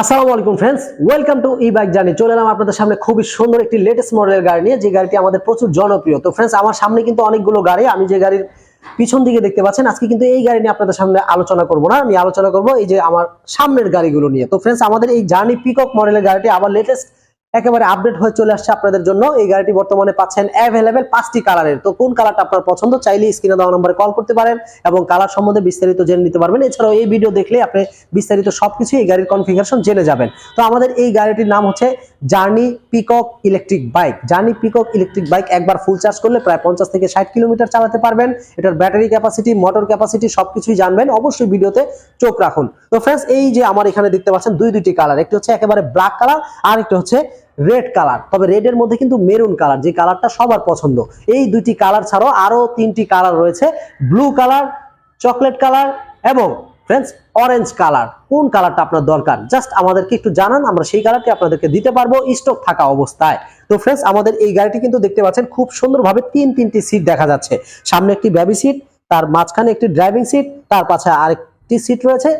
আসসালামু আলাইকুম friends welcome to e bike journey চলে এলাম আপনাদের সামনে খুবই সুন্দর একটি লেটেস্ট মডেলের গাড়ি নিয়ে, যে গাড়িটি আমাদের প্রচুর জনপ্রিয়। তো ফ্রেন্ডস আমার সামনে কিন্তু অনেকগুলো গাড়ি, আমি যে গাড়ির পিছন দিকে দেখতে পাচ্ছেন, আজকে কিন্তু এই গাড়ি নিয়ে আপনাদের সামনে আলোচনা করব না, আমি আলোচনা করব এই যে আমার সামনের গাড়িগুলো নিয়ে। তো ফ্রেন্ডস আমাদের এই জার্নি পিকক মডেলের গাড়িটি আবার লেটেস্ট একেবারে আপডেট হয়ে চলে আসছে আপনাদের জন্য। এই গাড়িটি বর্তমানে পাচ্ছেন অ্যাভেলেবেল পাঁচটি কালারের তো কোন কালারটা আপনার পছন্দ, চাইলে স্ক্রিনে দেওয়া নম্বরে কল করতে পারেন এবং কালার সম্বন্ধে বিস্তারিত জেনে নিতে পারবেন। এছাড়াও এই ভিডিও দেখলে আপনি বিস্তারিত সবকিছু এই গাড়ির কনফিগারেশন জেনে যাবেন। তো আমাদের এই গাড়িটির নাম হচ্ছে journey peacock electric bike journey peacock electric bike একবার ফুল চার্জ করলে প্রায় পঞ্চাশ থেকে ষাট কিলোমিটার চালাতে পারবেন। এটার ব্যাটারি ক্যাপাসিটি মোটর ক্যাপাসিটি সবকিছুই জানবেন। অবশ্যই ভিডিওতে চোখ রাখুন। তো ফ্রেন্ডস এই যে আমার এখানে দেখতে পাচ্ছেন দুই দুইটি কালার একটি হচ্ছে একেবারে ব্ল্যাক কালার আর একটি হচ্ছে রেড কালার তবে রেডের মধ্যে কিন্তু মেরুন কালার যে কালারটা সবার পছন্দ। এই দুইটি কালার ছাড়াও আরও তিনটি কালার রয়েছে ব্লু কালার চকলেট কালার এবং ফ্রেন্ডস অরেঞ্জ কালার কোন কালারটা আপনার দরকার? জাস্ট আমাদেরকে একটু জানান, আমরা সেই কালারটি আপনাদেরকে দিতে পারব স্টক থাকা অবস্থায়। তো ফ্রেন্ডস আমাদের এই গাড়িটি কিন্তু দেখতে পাচ্ছেন, খুব সুন্দরভাবে তিন তিনটি সিট দেখা যাচ্ছে। সামনে একটি বেবি সিট তার মাঝখানে একটি ড্রাইভিং সিট তার পাশে আরেকটি সিট রয়েছে।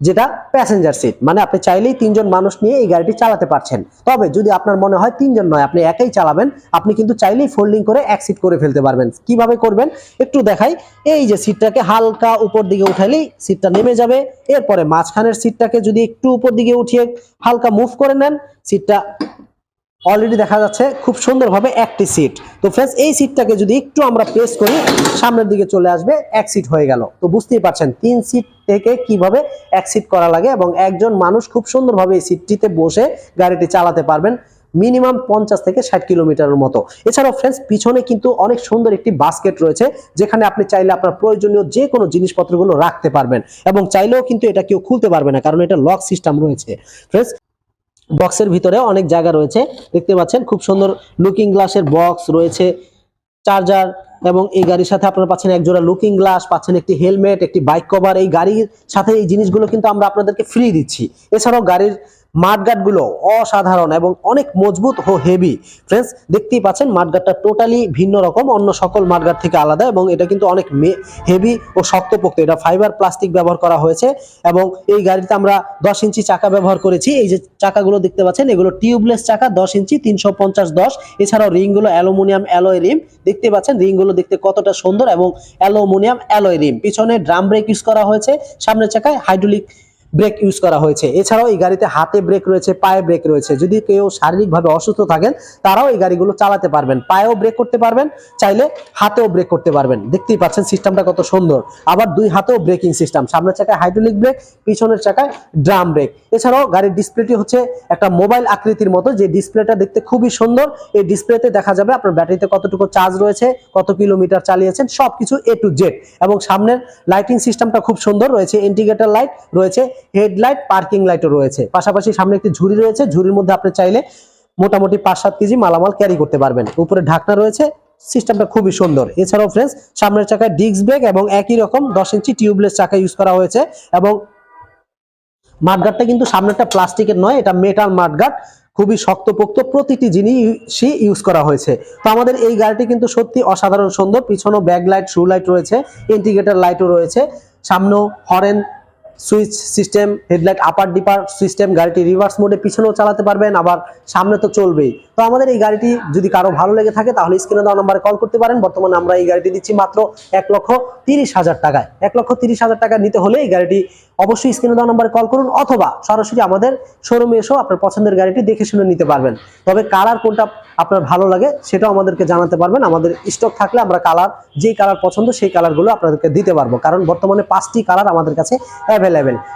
যেটা প্যাসেঞ্জার সিট মানে আপনি চাইলেই তিনজন মানুষ নিয়ে এই গাড়িটি চালাতে পারছেন। তবে যদি আপনার মনে হয় তিনজন নয়, আপনি একাই চালাবেন, আপনি কিন্তু চাইলেই ফোল্ডিং করে এক সিট করে ফেলতে পারবেন। কীভাবে করবেন? একটু দেখাই। এই যে সিটটাকে হালকা উপর দিকে উঠালেই সিটটা নেমে যাবে। এরপরে মাঝখানের সিটটাকে যদি একটু উপর দিকে উঠিয়ে হালকা মুভ করে নেন সিটটা অলরেডি দেখা যাচ্ছে খুব সুন্দরভাবে একটি সিট তো ফ্রেন্ডস এই সিটটাকে যদি একটু আমরা প্রেস করি, সামনের দিকে চলে আসবে, এক সিট হয়ে গেল। তো বুঝতেই পারছেন, তিন সিট থেকে কীভাবে এক সিট করা লাগে এবং একজন মানুষ খুব সুন্দরভাবে এই সিটটিতে বসে গাড়িটি চালাতে পারবেন মিনিমাম পঞ্চাশ থেকে ষাট কিলোমিটারের মতো। এছাড়াও ফ্রেন্ডস পিছনে কিন্তু অনেক সুন্দর একটি বাস্কেট রয়েছে, যেখানে আপনি চাইলে আপনার প্রয়োজনীয় যে কোনো জিনিসপত্রগুলো রাখতে পারবেন এবং চাইলেও কিন্তু এটা কেউ খুলতে পারবে না, কারণ এটা লক সিস্টেম রয়েছে। ফ্রেন্ডস বক্সের ভিতরে অনেক জায়গা রয়েছে। দেখতে পাচ্ছেন খুব সুন্দর লুকিং গ্লাসের বক্স রয়েছে চার্জার এবং এই গাড়ির সাথে আপনারা পাচ্ছেন এক জোড়া লুকিং গ্লাস পাচ্ছেন একটি হেলমেট একটি বাইক কভার এই গাড়ির সাথে এই জিনিসগুলো কিন্তু আমরা আপনাদেরকে ফ্রি দিচ্ছি। এছাড়াও গাড়ির মাঠগাটগুলো অসাধারণ এবং অনেক মজবুত ও হেভি ফ্রেন্ডস দেখতেই পাচ্ছেন মাঠগাটটা টোটালি ভিন্ন রকম। অন্য সকল মাঠগাট থেকে আলাদা এবং এটা কিন্তু অনেক হেভি ও শক্তপোক্ত। এটা ফাইবার প্লাস্টিক ব্যবহার করা হয়েছে এবং এই গাড়িতে আমরা দশ ইঞ্চি চাকা ব্যবহার করেছি। এই যে চাকাগুলো দেখতে পাচ্ছেন, এগুলো টিউবলেস চাকা, দশ ইঞ্চি, তিনশো পঞ্চাশ দশ। এছাড়াও রিংগুলো অ্যালুমিনিয়াম অ্যালয় রিম। দেখতে পাচ্ছেন, রিংগুলো দেখতে কতটা সুন্দর এবং অ্যালুমিনিয়াম অ্যালয় রিম। পিছনে ড্রাম ব্রেক ইউজ করা হয়েছে। সামনের চাকায় হাইড্রোলিক ব্রেক ইউজ করা হয়েছে। এছাড়াও এই গাড়িতে হাতে ব্রেক রয়েছে, পায়ে ব্রেক রয়েছে। যদি কেউ শারীরিকভাবে অসুস্থ থাকেন, তারাও এই গাড়িগুলো চালাতে পারবেন। পায়েও ব্রেক করতে পারবেন, চাইলে হাতেও ব্রেক করতে পারবেন। দেখতেই পাচ্ছেন সিস্টেমটা কত সুন্দর। আবার দুই হাতেও ব্রেকিং সিস্টেম সামনের চাকায় হাইড্রোলিক ব্রেক পিছনের চাকায় ড্রাম ব্রেক এছাড়াও গাড়ির ডিসপ্লেটি হচ্ছে একটা মোবাইল আকৃতির মতো, যে ডিসপ্লেটা দেখতে খুবই সুন্দর। এই ডিসপ্লেতে দেখা যাবে আপনার ব্যাটারিতে কতটুকু চার্জ রয়েছে, কত কিলোমিটার চালিয়েছেন, সবকিছু এ টু জেড এবং সামনের লাইটিং সিস্টেমটা খুব সুন্দর, রয়েছে ইন্ডিকেটর লাইট রয়েছে হেডলাইট, পার্কিং লাইটও রয়েছে। পাশাপাশি সামনে একটি ঝুড়ি রয়েছে। ঝুড়ির মধ্যে আপনি চাইলে মোটামুটি পাঁচ সাত কেজি মালামাল ক্যারি করতে পারবেন। উপরে ঢাকনা রয়েছে। সিস্টেমটা খুবই সুন্দর। এছাড়াও ফ্রেন্ডস সামনের চাকায় ডিস্ক ব্রেক এবং একই রকম দশ ইঞ্চি টিউবলেস চাকা ইউজ করা হয়েছে এবং মাঠগাটটা কিন্তু সামনেরটা প্লাস্টিকের নয়, এটা মেটাল মাঠগাট খুবই শক্তপোক্ত প্রতিটি জিনিসই ইউজ করা হয়েছে। তো আমাদের এই গাড়িটি কিন্তু সত্যি অসাধারণ সুন্দর। পিছনেও ব্যাক লাইট শু লাইট রয়েছে। ইন্ডিকেটর লাইটও রয়েছে। সামনেও horn switch system, headlight upper dipper system গাড়িটি রিভার্স মোডে পিছনেও চালাতে পারবেন, আবার সামনে তো চলবেই। তো আমাদের এই গাড়িটি যদি কারও ভালো লেগে থাকে, তাহলে স্ক্রিনে দেওয়া নাম্বারে কল করতে পারেন। বর্তমানে আমরা এই গাড়িটি দিচ্ছি মাত্র এক লক্ষ তিরিশ হাজার টাকায়। এক লক্ষ তিরিশ হাজার টাকা নিতে হলে এই গাড়িটি অবশ্যই স্ক্রিনে দেওয়া নাম্বারে কল করুন, অথবা সরাসরি আমাদের শোরুমে এসেও আপনার পছন্দের গাড়িটি দেখে শুনে নিতে পারবেন। তবে কালার কোনটা আপনার ভালো লাগে, সেটাও আমাদেরকে জানাতে পারবেন। আমাদের স্টক থাকলে আমরা কালার, যেই কালার পছন্দ, সেই কালারগুলো আপনাদেরকে দিতে পারব। কারণ বর্তমানে পাঁচটি কালার আমাদের কাছে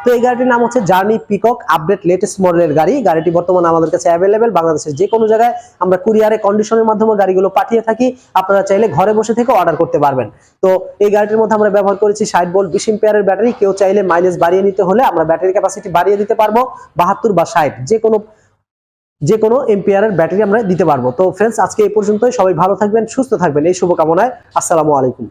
তো এই গাড়িটির নাম হচ্ছে জার্নি পিকক আপডেট লেটেস্ট মডেলের গাড়ি। গাড়িটি বর্তমানে আমাদের কাছে অ্যাভেলেবেল বাংলাদেশের যে কোনো জায়গায় আমরা কুরিয়ারে কন্ডিশনের মাধ্যমে গাড়িগুলো পাঠিয়ে থাকি। আপনারা চাইলে ঘরে বসে থেকে অর্ডার করতে পারবেন। তো এই গাড়িটির মধ্যে আমরা ব্যবহার করেছি ষাট বোল্ট বিশ এম্পিয়ারের ব্যাটারি কেউ চাইলে মাইলেজ বাড়িয়ে নিতে হলে আমরা ব্যাটারি ক্যাপাসিটি বাড়িয়ে দিতে পারব। বাহাত্তর বা ষাট যে কোনো যে কোনো এম্পিয়ারের ব্যাটারি আমরা দিতে পারব। তো ফ্রেন্ডস আজকে এই পর্যন্তই। সবাই ভালো থাকবেন, সুস্থ থাকবেন। এই শুভকামনায় আসসালামু আলাইকুম।